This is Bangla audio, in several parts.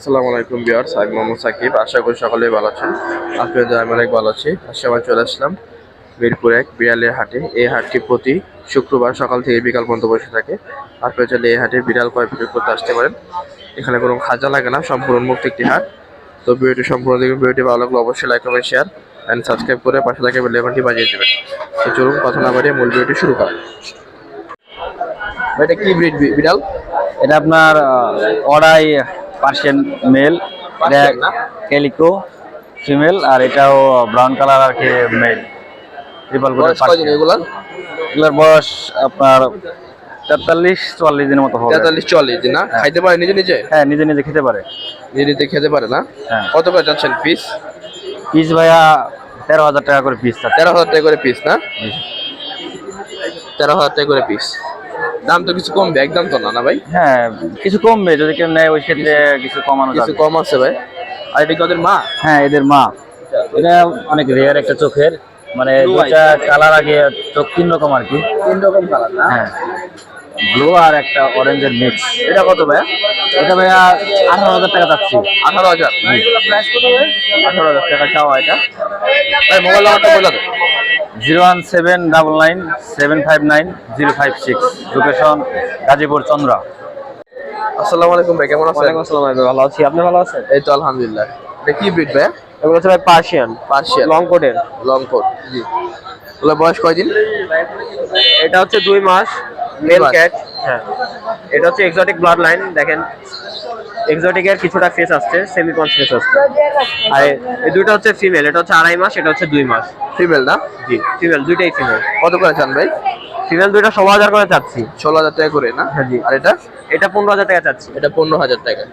আসসালামু আলাইকুম বিয়ার্স আমি মোহাম্মদ সাকিব। আশা করি সকলেই ভালো আছেন। আপনাদের আমি অনেক ভালো আছি। আজকে আমরা চলে আসলাম মিরপুর এক বিড়ালের হাটে। এই হাটটি প্রতি শুক্রবার সকাল থেকে বিকাল পর্যন্ত বসে থাকে। আপনারা চাইলে এই হাটে বিড়াল ক্রয় বিক্রি করতে আসতে পারেন। এখানে কোনো খাজা লাগে না, সম্পূর্ণ মুক্ত একটি হাট। তো ভিডিওটি সম্পূর্ণ দেখবেন। ভিডিওটি ভালো লাগলে অবশ্যই লাইক করবেন শেয়ার অ্যান্ড সাবস্ক্রাইব করে পাশে থাকে বেলেভেনটি বাজিয়ে দেবেন। তো চলুন, কথা না বাড়িয়ে মূল ভিডিওটি শুরু করা এটা কি বিড়াল? এটা আপনার অড়াই পার্সেন্ট মেল ক্যালিকো ফিমেল আর এটাও ব্রাউন কালার আর কি মেল। ট্রিপল এগুলার? বয়স আপনার তেতাল্লিশ চুয়াল্লিশ দিনের মতো হবে। তেতাল্লিশ চল্লিশ দিন না? খাইতে পারে নিজে নিজে? হ্যাঁ নিজে নিজে খেতে পারে। নিজে নিজে খেতে পারে না? হ্যাঁ। কত করে যাচ্ছেন পিস? পিস ভাইয়া তেরো হাজার টাকা করে পিস তেরো হাজার টাকা করে পিস না? তেরো হাজার টাকা করে পিস। দাম তো কিছু কমবে একদম তো না না ভাই? হ্যাঁ কিছু কমবে যদি কেউ নেয় ওই ক্ষেত্রে কিছু কমানো কিছু কম আছে ভাই? আর এটা কি ওদের মা? হ্যাঁ এদের মা। এটা অনেক রেয়ার একটা চোখের মানে দুটা কালার আগে চোখ তিন রকম আর কি। তিন রকম কালার না? হ্যাঁ। ব্লু আর একটা অরেঞ্জের মিক্স এটা কত ভাইয়া? এটা ভাইয়া আঠারো হাজার টাকা চাচ্ছি। আঠারো হাজার? আঠারো হাজার টাকা চাওয়া এটা। ভাই মোবাইল নাম্বারটা বলে দেন। Zero one seven double nine seven five nine zero five six. Location Gazipur Chandra. আসসালামু আলাইকুম ভাই কেমন আছেন? আসসালাম ভাই ভালো আছি। আপনি ভালো আছেন? এই তো আলহামদুলিল্লাহ। এটা কি ব্রিড ভাই এগুলো হচ্ছে ভাই পার্সিয়ান পার্সিয়ান লং কোটের লং কোট জি। ওগুলো বয়স কয়দিন? এটা হচ্ছে দুই মাস। মেল ক্যাট হ্যাঁ। এটা হচ্ছে এক্সোটিক ব্লাড লাইন দেখেন। এক্সোটিকের কিছুটা ফেস আসছে সেমি ফেস আসছে। আর এই দুটো হচ্ছে ফিমেল এটা হচ্ছে আড়াই মাস এটা হচ্ছে দুই মাস। ফিমেল না? জি ফিমেল দুইটাই ফিমেল কত করে চান ভাই? ফিমেল দুইটা ষোলো হাজার করে চাচ্ছি। ষোলো হাজার টাকা করে না? হ্যাঁ, জি। আর এটা? এটা পনেরো হাজার টাকা চাচ্ছি। এটা পনেরো হাজার টাকা।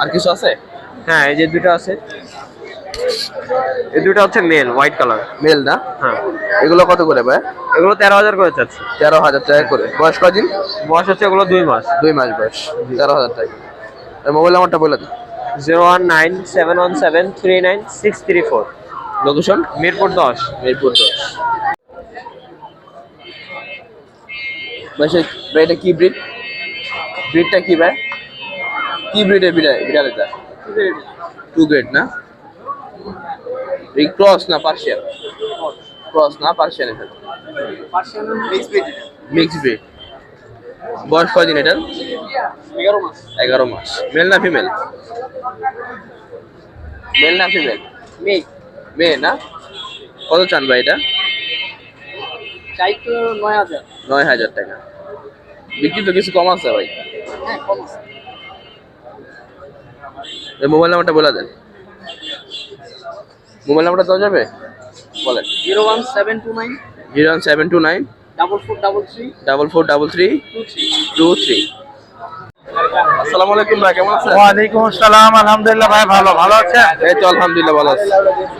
আর কিছু আছে? হ্যাঁ এই যে দুটো আছে। এই দুটো হচ্ছে মেল হোয়াইট কালার মেল না? হ্যাঁ। এগুলো কত করে ভাই? এগুলো তেরো হাজার করে চাচ্ছি। তেরো হাজার টাকা করে। বয়স কদিন বয়স হচ্ছে এগুলো দুই মাস। দুই মাস বয়স। তেরো হাজার টাকা। মোবাইল নাম্বারটা বলে দিন zero one nine seven one seven three nine six three four. Location Mirpur দশ। মিরপুর দশ। ভাই এটা কি ব্রিড ব্রিডটা কি ভাই? কি ব্রিডের বিড়াল বিড়াল এটা? টু গ্রেড না? এই ক্রস না পার্সিয়ান? ক্রস না পার্সিয়ান এটা? মিক্স ব্রিড বয়স কয়দিন এটার? এগারো মাস। মেল না ফিমেল? মেল না ফিমেল। মেয়ে। না? কত চান ভাই এটা? চাই তো নয় হাজার। নয় হাজার টাকা। বিক্রি তো কিছু কম আছে ভাই। হ্যাঁ কম আছে। মোবাইল নাম্বারটা বলে দেন। মোবাইল নাম্বারটা দেওয়া যাবে? বলেন। Zero one seven two nine. Zero one seven two nine. Double four double three. Double four double three two three. Two three আসসালামু আলাইকুম ভাই কেমন আছেন? ওয়ালাইকুম আসসালাম আলহামদুলিল্লাহ ভাই ভালো ভালো আছেন? এই তো আলহামদুলিল্লাহ ভালো আছি।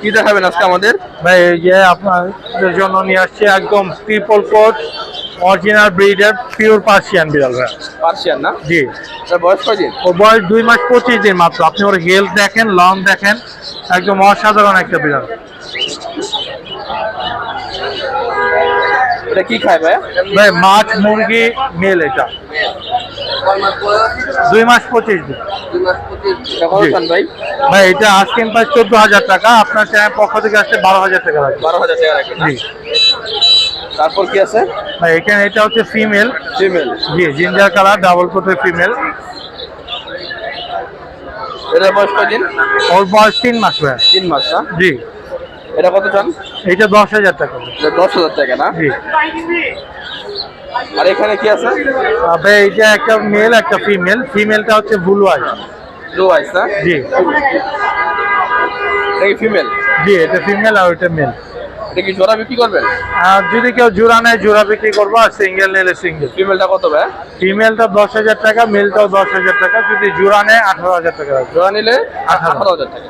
কি দেখাবেন আজকে আমাদের? ভাই এই যে আপনাদের জন্য নিয়ে আসছে একদম ট্রিপল কোট অরিজিনাল ব্রিডের পিওর পার্সিয়ান বিড়াল ভাই। পার্সিয়ান না? জি। তার বয়স কয়দিন? ওর বয়স দুই মাস পঁচিশ দিন মাত্র। আপনি ওর হেলথ দেখেন লং দেখেন একদম অসাধারণ একটা বিড়াল। এটা কি খায় ভাই ভাই মাছ মুরগি মেল এটা। দুই মাস পঁচিশ দিন। ভাই? ভাই এটা আজকের প্রায় চোদ্দ হাজার টাকা। আপনার চ্যানেল পক্ষ থেকে আসলে বারো হাজার টাকা লাগবে। বারো হাজার টাকা? জি। তারপর কি আছে? ভাই এখানে এটা হচ্ছে ফিমেল ফিমেল জি জিঞ্জার কালার ডাবল কোটের ফিমেল এটা বয়স কয়দিন ওর বয়স তিন মাস ভাই। তিন মাস না? জি। এটা কত চান? এটা দশ হাজার টাকা। দশ হাজার টাকা না? জি। আর এখানে কি আছে? তবে এটা একটা মেল একটা ফিমেল ফিমেলটা হচ্ছে ব্লু আই ব্লু আইস না? জি। এটা ফিমেল জি এটা ফিমেল আর ওটা মেল এটা কি জোড়া বিক্রি করবেন? যদি কেউ জোড়া নেয় জোড়া বিক্রি করব আর সিঙ্গেল নিলে সিঙ্গেল। ফিমেলটা কত ভাই? ফিমেলটা দশ হাজার টাকা মেলটাও দশ হাজার টাকা যদি জোড়া নেয় আঠারো হাজার টাকা। জোড়া নিলে আঠারো। হাজার টাকা।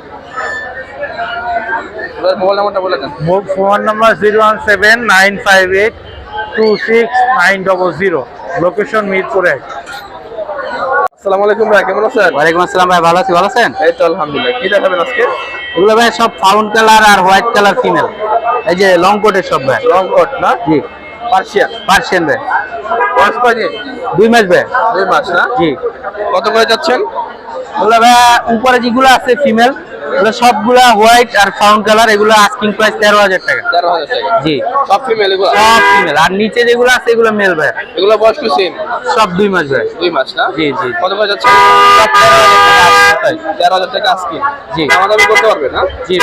মোবাইল নাম্বারটা বলে দেন। Phone number zero one seven nine five eight two six nine double zero location Mirpur এক। আসসালামু আলাইকুম ভাই কেমন আছেন? ওয়ালাইকুম আসসালাম ভাই ভালো আছি ভালো আছেন? এই তো আলহামদুলিল্লাহ। কি দেখাবেন আজকে? এগুলো ভাই সব ফাউন্ড কালার আর হোয়াইট কালার ফিমেল। এই যে লং কোটের সব ভাই। লং কোট না? জি। পার্সিয়ান? পার্সিয়ান ভাই। বয়স কয় দুই মাস ভাই। দুই মাস না? জি। কত করে যাচ্ছেন? ওগুলো ভাইয়া উপরে যেগুলো আছে ফিমেল ওগুলো সবগুলা হোয়াইট আর ফাউন্ড কালার এগুলো আস্কিং প্রাইস তেরো হাজার টাকা। তেরো হাজার টাকা। জি। সব ফিমেল এগুলো? সব ফিমেল আর নিচে যেগুলো আছে এগুলো মেল ভাই এগুলো বয়স কি সেম সব দুই মাস ভাই দুই মাস না? জি, জি। কত যাচ্ছেন সব তেরো হাজার টাকা হাজার জি। আমাদের করতে পারবে না? জি।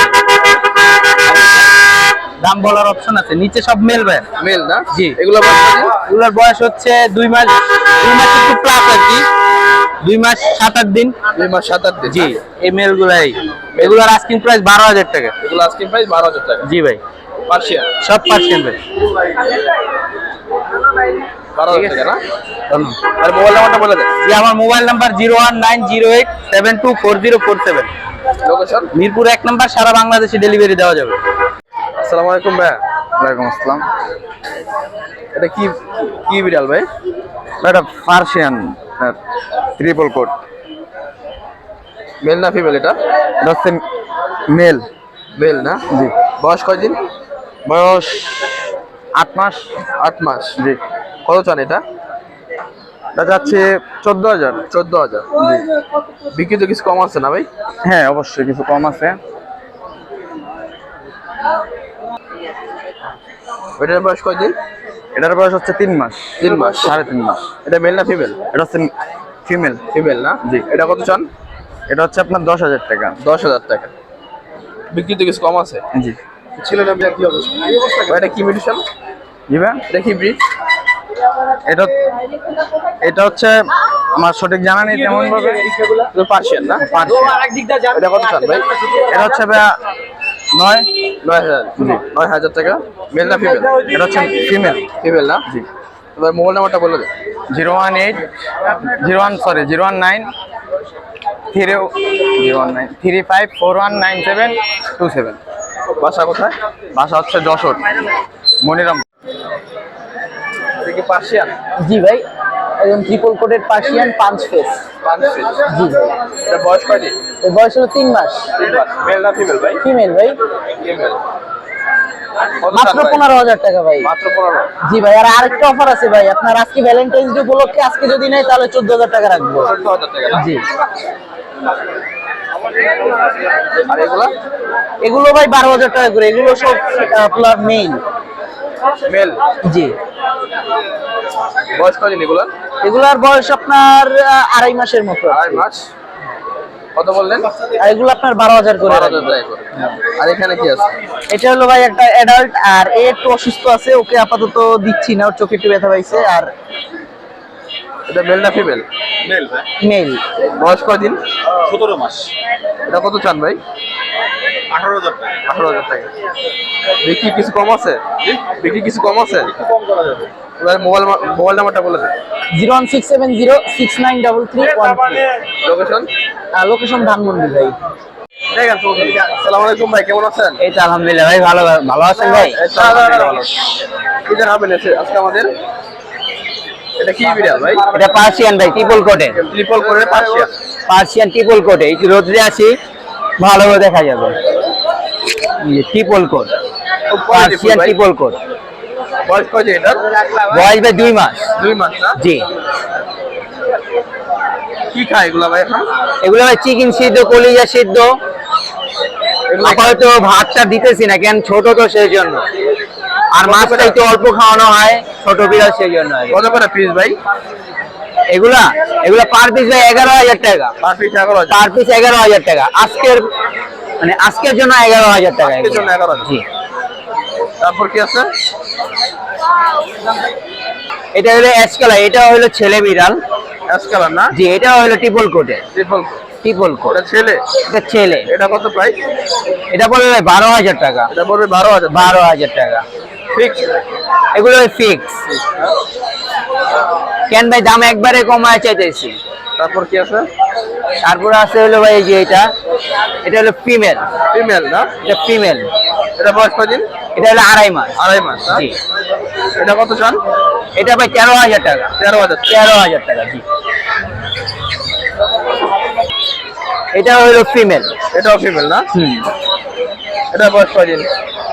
দাম বলার অপশন আছে। নিচে সব মেল ভাই মেল না? জি। এগুলো বয়স কয়দিন? এগুলোর বয়স হচ্ছে দুই মাস দুই মাস একটু প্লাস আর কি। দুই মাস সাত আট দিন। দুই মাস সাত আট দিন। জি। এই মেল গুলাই। এগুলোর আস্কিং প্রাইস বারো হাজার টাকা। এগুলো আজকে প্রাইস বারো হাজার টাকা। জি ভাই। পার্সিয়ান। সব পার্সেন্ট ভাই। বারো হাজার। টাকা না? ধন্যবাদ। আর মোবাইল নাম্বারটা বলে দেন। জি আমার mobile number zero one nine zero eight seven two four zero four seven location Mirpur এক নাম্বার সারা বাংলাদেশে ডেলিভারি দেওয়া যাবে। আসসালামু আলাইকুম ভাই। ওয়ালাইকুম আসসালাম। এটা কি কি বিড়াল ভাই? এটা পার্সিয়ান ট্রিপল কোড মেল না ফিমেল এটা? এটা হচ্ছে মেল মেল না? জি। বয়স কয়দিন? বয়স আট মাস। আট মাস। জি। কত চান এটা? এটা যাচ্ছে চোদ্দ হাজার। চোদ্দ হাজার। জি। বিক্রি তো কিছু কম আছে না ভাই? হ্যাঁ অবশ্যই কিছু কম আছে। এটার বয়স কয়দিন? এটার বয়স হচ্ছে তিন মাস। তিন মাস। সাড়ে তিন মাস। এটা মেল না ফিমেল এটা হচ্ছে ফিমেল ফিমেল না? জি। এটা কত চান? এটা হচ্ছে আপনার দশ হাজার টাকা। দশ হাজার টাকা। বিক্রি তো কিছু কম আছে? জি। ছিল না কি অবস্থা? এটা কি মেডিসিন জি ভাই? এটা কি ব্রিড এটা এটা হচ্ছে আমার সঠিক জানা নেই তেমন ভাবে পার্সিয়ান না? এটা কত চান ভাই? এটা হচ্ছে নয়? নয় হাজার। নয় হাজার টাকা? মেল না ফিমেল এটা হচ্ছে ফিমেল ফিমেল না? জি। এবার মোবাইল নাম্বারটা বলে দেন। Zero one eight zero one sorry zero one nine three one nine three five four one nine seven two seven. বাসা কোথায়? বাসা হচ্ছে যশোর মনিরাম। পার্সিয়ান? জি ভাই একদম ট্রিপল কোটের পার্সিয়ান পাঁচ ফেস পাঁচ ফেস জি ভাই। এটা বয়স এর বয়স হলো তিন মাস। মেল না ফিমেল ভাই? ফিমেল ভাই। ফিমেল মাত্র পনেরো হাজার টাকা ভাই। মাত্র পনেরো? জি ভাই আর আরেকটা অফার আছে ভাই। আপনার আজকে ভ্যালেন্টাইন্স ডে উপলক্ষে আজকে যদি নেয় তাহলে চোদ্দ হাজার টাকা রাখব। চোদ্দ হাজার টাকা জি। আর এগুলা? এগুলো ভাই বারো হাজার টাকা করে। এগুলো সব আপনার মেইন মেল জি। বয়স কয়দিন এগুলা? এগুলার বয়স আপনার আড়াই মাসের মতো আড়াই মাস? কত বললেন? এগুলো আপনার বারো হাজার করে বারো হাজার করে। আর এখানে কি আছে? এটা হলো ভাই একটা অ্যাডাল্ট আর এ একটু অসুস্থ আছে ওকে আপাতত দিচ্ছি না ওর চোখে একটু ব্যথা পাইছে আর এটা মেল না ফিমেল মেল বয়স কয়দিন? সতেরো মাস। এটা কত চান ভাই? আঠারো হাজার টাকা। আঠারো হাজার টাকা। বিক্রি কিছু কম আছে? বিক্রি কিছু কম আছে? কম করা যাবে। এবার মোবাইল মোবাইল নাম্বারটা বলে দেন। Zero one six seven zero six nine double three one location? Location Dhanmondi ভাই। আসসালামু আলাইকুম ভাই কেমন আছেন? এই তো আলহামদুলিল্লাহ ভাই ভালো ভালো আছেন ভাই? এই তো আলহামদুলিল্লাহ ভালো। কি যেন হবে এসে আজকে আমাদের? এটা কি বিড়াল ভাই? এটা পার্সিয়ান ভাই ট্রিপল কোটে ট্রিপল করে পার্সিয়ান পার্সিয়ান ট্রিপল কোটে এই যে রোদ্রে আছি দেখা যাবে। Triple coat Persian triple coat বয়স কয়দিন এটা বয়স ভাই দুই মাস। দুই মাস না? জি। কি খায় এগুলা ভাই এখন? এগুলো ভাই চিকেন সিদ্ধ কলিজা সিদ্ধ। আপাতত ভাতটা দিতেছি না কেন ছোট তো সেই জন্য আর মাছটা একটু অল্প খাওয়ানো হয় ছোট বিড়াল সেই জন্য কত করে পিস ভাই? এগুলা? এগুলা পার পিস ভাই এগারো হাজার টাকা। পার পিস এগারো পার পিস এগারো হাজার টাকা। আজকের মানে আজকের জন্য এগারো হাজার টাকা আজকের জন্য এগুলো। 11,000 জি। তারপর কি আছে? এটা হলো কালার এটা হলো ছেলে বিড়াল। কালার না? জি এটা হলো ট্রিপল কোটে ট্রিপল ট্রিপল কোট ছেলে? এটা ছেলে। এটা কত প্রাইস এটা পড়বে বারো হাজার টাকা। এটা পড়বে বারো হাজার বারো হাজার টাকা। ফিক্স এগুলো ফিক্স কেন ভাই দাম একবারে কমায় চাইতেছি। তারপর কি আছে? তারপরে আছে হলো ভাই যে এটা। এটা হলো ফিমেল ফিমেল না? এটা ফিমেল এটা বয়স কদিন এটা হলো আড়াই মাস। আড়াই মাস জি। এটা কত চান? এটা ভাই তেরো হাজার টাকা। তেরো হাজার তেরো হাজার টাকা জি। এটা হলো ফিমেল এটাও ফিমেল না? হুম। এটা বয়স কদিন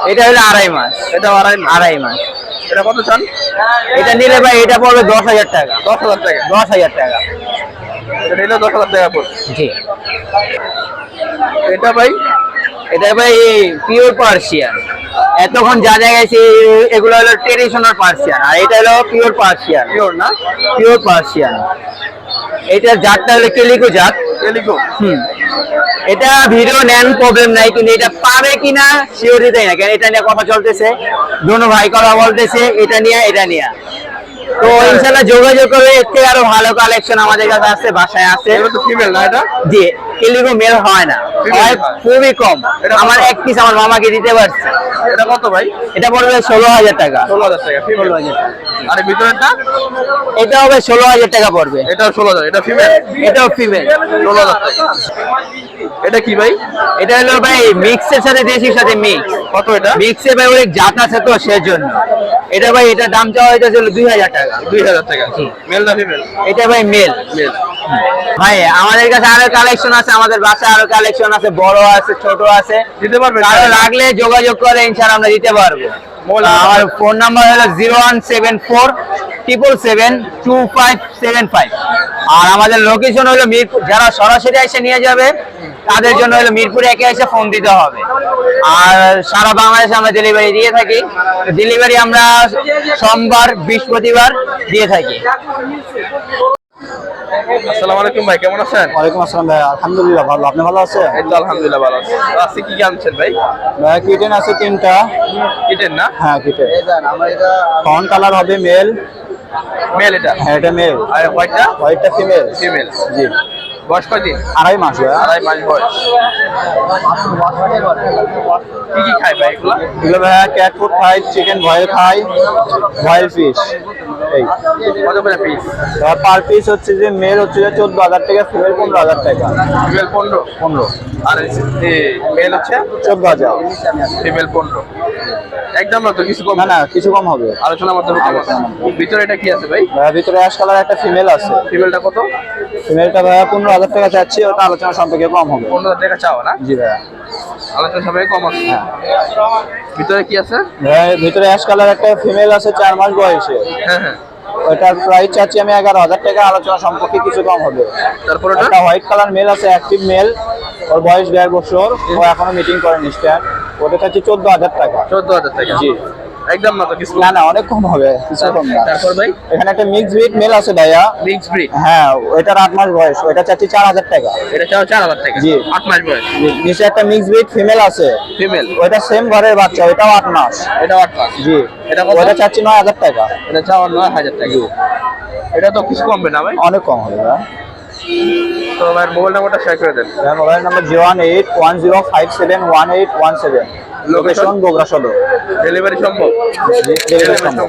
এটা হলো আড়াই মাস। এটা আড়াই আড়াই মাস। এটা কত চান? এটা নিলে ভাই এটা পড়বে দশ হাজার টাকা। দশ হাজার টাকা। দশ হাজার টাকা। এটা নিলে দশ হাজার টাকা পড়বে। জি। এটা ভাই? এটা ভাই পিওর পার্সিয়ান এতক্ষণ যা যা গেছে এগুলো হলো ট্রেডিশনাল পার্সিয়ান আর এটা হলো পিওর পার্সিয়ান পিওর না? পিওর পার্সিয়ান এটার জাতটা হলো কেলিকো জাত কেলিকো হুম। এটা ভিডিও নেন প্রবলেম নাই কিন্তু এটা পাবে কিনা সিওরি দেয় না। কেন? এটা নিয়ে কথা চলতেছে। দুনো ভাই কথা বলতেছে এটা নিয়ে এটা নিয়ে। তো ইনশাল্লাহ যোগাযোগ করে এর থেকে আরও ভালো কালেকশন আমাদের কাছে আছে বাসায় আছে। ফিমেল না এটা? জি কেলিগো মেল হয় না। হয়। খুবই কম। এটা আমার এক পিস আমার মামাকে দিতে পারছে। এটা কত ভাই? এটা পড়বে ষোলো হাজার টাকা। ষোলো হাজার টাকা ফিমেল আর এর ভিতরেরটা? এটা হবে ষোলো হাজার টাকা পড়বে। এটাও ষোলো হাজার এটা ফিমেল এটাও ফিমেল ষোলো হাজার টাকা। এটা কি ভাই? এটা হলো ভাই মিক্সের সাথে দেশির সাথে মিক্স কত এটা? মিক্সে ভাই অনেক জাত আছে তো সেজন্য। এটা ভাই এটা দাম চাওয়া হলো দুই হাজার টাকা। দুই হাজার টাকা। মেল না ফিমেল এটা ভাই মেল মেল ভাই আমাদের কাছে আরও কালেকশন আছে আমাদের বাসায় আরও কালেকশন আছে বড় আছে ছোট আছে। দিতে পারবেন? কারও লাগলে যোগাযোগ করে ইনশাআল্লাহ আমরা দিতে পারব। আমার ফোন নাম্বার? হলো zero one seven four triple seven two five seven five. আর আমাদের লোকেশন হলো মিরপুর যারা সরাসরি এসে নিয়ে যাবে তাদের জন্য হলো মিরপুরে একে এসে ফোন দিতে হবে। আর সারা বাংলাদেশে আমরা ডেলিভারি দিয়ে থাকি। ডেলিভারি আমরা সোমবার বৃহস্পতিবার দিয়ে থাকি। আসসালামু আলাইকুম ভাই কেমন আছেন? ওয়ালাইকুম আসসালাম ভাই আলহামদুলিল্লাহ ভালো। আপনি ভালো আছেন? এই তো আলহামদুলিল্লাহ ভালো আছি। আজকে কি কি আনছেন ভাই? ভাই কিটেন আছে তিনটা। কিটেন না? হ্যাঁ কিটেন ফ্রন্ট কালার হবে মেল মেল এটা? হ্যাঁ এটা মেল আর হোয়াইটটা হোয়াইটটা ফিমেল ফিমেল জি। বয়স কয়দিন আড়াই মাস ভাই আড়াই মাস বয়স। কি কি খায় ভাই এগুলা? এগুলো ভাই ক্যাট ফুড খাই চিকেন ভয়েল খাই ভয়েল ফিশ এই। কত করে পিস পার পিস হচ্ছে যে মেল হচ্ছে যে চোদ্দ হাজার টাকা ফিমেল পনেরো হাজার টাকা। ফিমেল পনেরো? পনেরো। আর মেল হচ্ছে? চোদ্দ হাজার। ফিমেল পনেরো। একদম না তো কিছু কম না না কিছু কম হবে। আলোচনার মাধ্যমে ভিতরে এটা কি আছে ভাই? ভিতরে অ্যাশ কালার একটা ফিমেল আছে। ফিমেলটা কত? ফিমেলটা ভাইয়া পনেরো হাজার টাকা চাচ্ছি ওটা আলোচনা সম্পর্কে কম হবে। পনেরো হাজার টাকা চাও না? জি ভাইয়া। আলোচনা সবাই কম আছে ভিতরে কি আছে? ভিতরে অ্যাশ কালার একটা ফিমেল আছে চার মাস বয়সে। হ্যাঁ হ্যাঁ। ওটার প্রাইস চাচ্ছি আমি এগারো হাজার টাকা আলোচনা সম্পর্কে কিছু কম হবে। তারপর ওটা? একটা হোয়াইট কালার মেল আছে অ্যাক্টিভ মেল ওর বয়স দেড় বছর। ও এখনও মিটিং করেনি স্ট্যান্ড ওটা চাচ্ছি চোদ্দ হাজার টাকা। চোদ্দ হাজার টাকা। জি। একদম না তো কিছু না না অনেক কম হবে কিছু কম না। তারপর ভাই? এখানে একটা মিক্স ব্রিড মেল আছে ভাইয়া। মিক্স ব্রিড হ্যাঁ ওইটার আট মাস বয়স ওইটা চাচ্ছি চার হাজার টাকা। এটা চাও চার হাজার টাকা? জি। আট মাস বয়স? নিচে একটা মিক্স ব্রিড ফিমেল আছে। ফিমেল ওইটা সেম ঘরের বাচ্চা ওইটাও আট মাস। এটা আট মাস? জি। এটা কত? ওইটা চাচ্ছি নয় হাজার টাকা। এটা নয় হাজার টাকা। এটা তো কিছু কমবে না ভাই? অনেক কম হবে ভাইয়া। তো ভাই মোবাইল নাম্বারটা শেয়ার করে দেন। ভাইয়া mobile number zero one eight one zero five seven one eight one seven. Location Bogura Sadar. Delivery সম্ভব? ডেলিভারি সম্ভব।